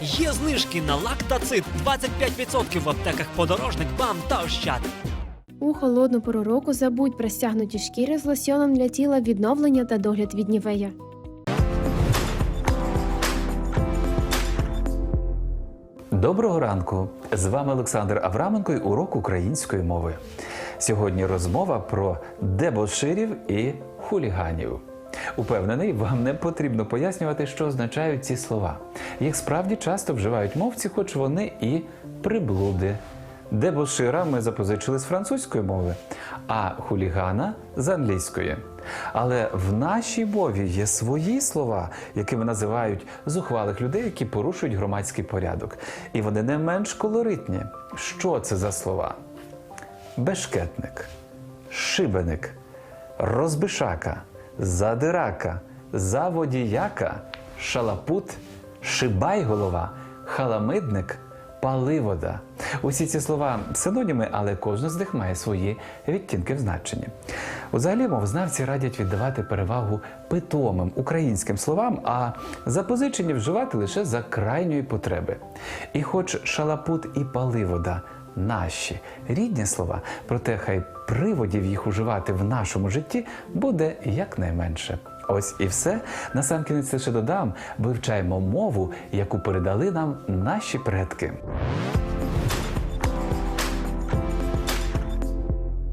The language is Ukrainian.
Є знижки на лактацит 25% в аптеках подорожник, бам та ощад. У холодну пору року забудь про стягнуті шкіри з лосьоном для тіла відновлення та догляд від нівея. Доброго ранку! З вами Олександр Авраменко і урок української мови. Сьогодні розмова про дебоширів і хуліганів. Упевнений, вам не потрібно пояснювати, що означають ці слова. Їх справді часто вживають мовці, хоч вони і приблуди. Дебошира ми запозичили з французької мови, а хулігана з англійської. Але в нашій мові є свої слова, якими називають зухвалих людей, які порушують громадський порядок. І вони не менш колоритні. Що це за слова? Бешкетник, шибеник, розбишака, задирака, заводіяка, шалапут, шибайголова, халамидник, паливода. Усі ці слова синоніми, але кожен з них має свої відтінки в значенні. Взагалі мовознавці радять віддавати перевагу питомим українським словам, а запозичені вживати лише за крайньої потреби. І хоч шалапут і паливода наші рідні слова, проте хай приводів їх уживати в нашому житті буде якнайменше. Ось і все. Насамкінець лише додам, вивчаємо мову, яку передали нам наші предки.